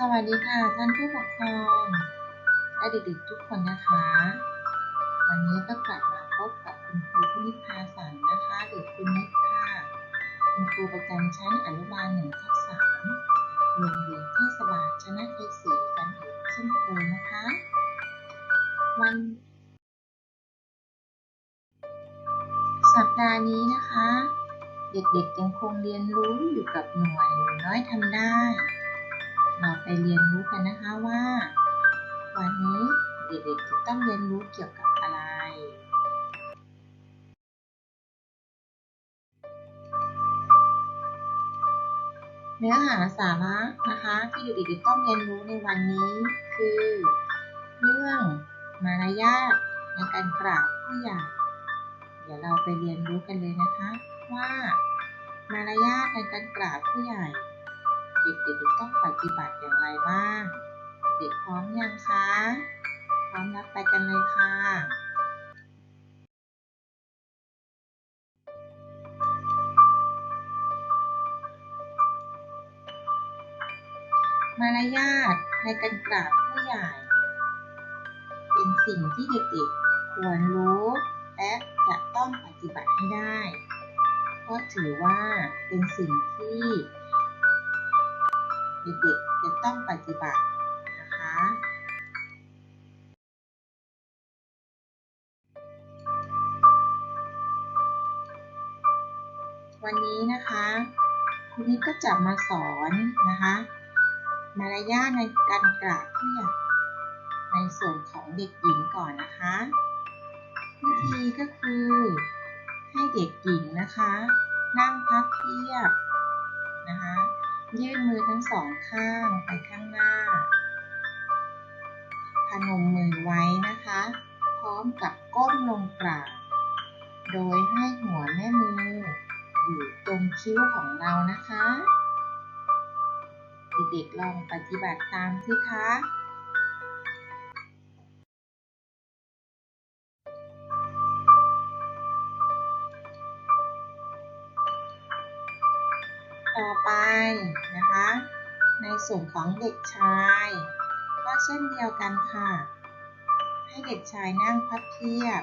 สวัสดีค่ะท่านผู้ปกครองและเด็กๆทุกคนนะคะ วันนี้ก็กลับมาพบกับคุณครูพุนิพาสันนะคะเด็กคุณนิดค่ะ คุณครูประจำชั้นอนุบาลหนึ่งทับสามโรงเรียนเทศบาลชนะไทศีกันอีกเช่นเคยนะคะ วัน สัปดาห์นี้นะคะ เด็กๆยังคงเรียนรู้อยู่กับหน่วยหนูน้อยทำได้ เราไปเรียนรู้กันนะคะว่า วันนี้เด็กๆจะต้องเรียนรู้เกี่ยวกับอะไร เนื้อหาสาระนะคะ ที่เด็กๆต้องเรียนรู้ในวันนี้คือ เรื่องมารยาทในการกราบผู้ใหญ่เดี๋ยวเราไปเรียนรู้กันเลยนะคะ ว่ามารยาทในการกราบผู้ใหญ่ เด็กๆต้องปฏิบัติอย่างไรบ้าง เด็กพร้อมยังคะ พร้อมรับไปกันเลยค่ะ มารยาทในการกราบผู้ใหญ่ เป็นสิ่งที่เด็กๆควรรู้และจะต้องปฏิบัติให้ได้ เพราะถือว่าเป็นสิ่งที่ เด็กๆจะต้องปฏิบัตินะคะวันนี้นะคะคุณนิดก็จะมาสอนนะคะ มารยาทในการกราบผู้ใหญ่ในส่วนของเด็กหญิงก่อนนะคะวิธีก็คือให้เด็กหญิงนะคะ นั่งพับเพียบนะคะ ยื่นมือทั้งสองข้างไปข้างหน้า พนมมือไว้นะคะ พร้อมกับก้มลงกราบ โดยให้หัวแม่มือ อยู่ตรงคิ้วของเรานะคะ เด็กๆลองปฏิบัติตามสิคะ ต่อไปนะคะ ในส่วนของเด็กชาย ก็เช่นเดียวกันค่ะ ให้เด็กชายนั่งพับเพียบ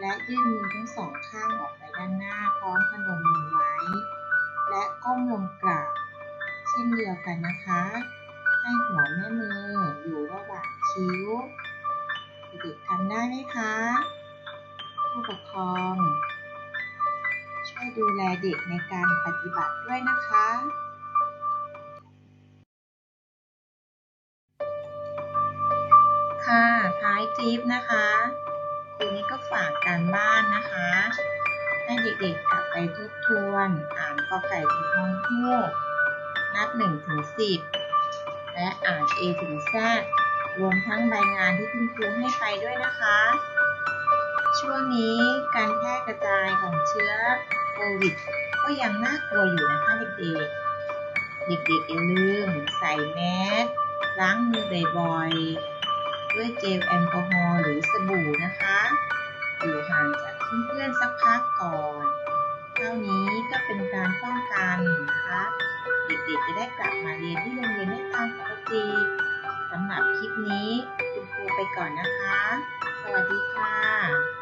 และยื่นมือทั้งสองข้างออกไปด้านหน้าพร้อมพนมมือไว้ และก้มลงกราบเช่นเดียวกันนะคะ ให้หัวแม่มืออยู่ระหว่างคิ้ว เด็กๆทำได้ไหมคะ ผู้ปกครอง ดูแลเด็กในการปฏิบัติด้วยนะคะ ค่ะท้ายคลิปนะคะคุณนี้ก็ฝากการบ้านนะคะ ให้เด็กๆกลับไปทบทวน อ่านกอไก่ถึงฮองฮูกนับ1ถึง10 และอ่าน A ถึง Z รวมทั้งใบงานที่คุณครูให้ไปด้วยนะคะ ช่วงนี้การแพร่กระจายของเชื้อ ควิด ก็ยังน่ากลัวอยู่นะคะเด็กๆ เด็กๆอย่าลืมใส่แมสล้างมือบ่อยๆ ด้วยเจลแอลกอฮอล์หรือสบู่นะคะ อยู่ห่างจากเพื่อนๆสักพักก่อน เท่านี้ก็เป็นการป้องกันนะคะ เด็กๆจะได้กลับมาเรียนที่โรงเรียนได้ตามปกติสำหรับคลิปนี้คุณครูไปก่อนนะคะ สวัสดีค่ะ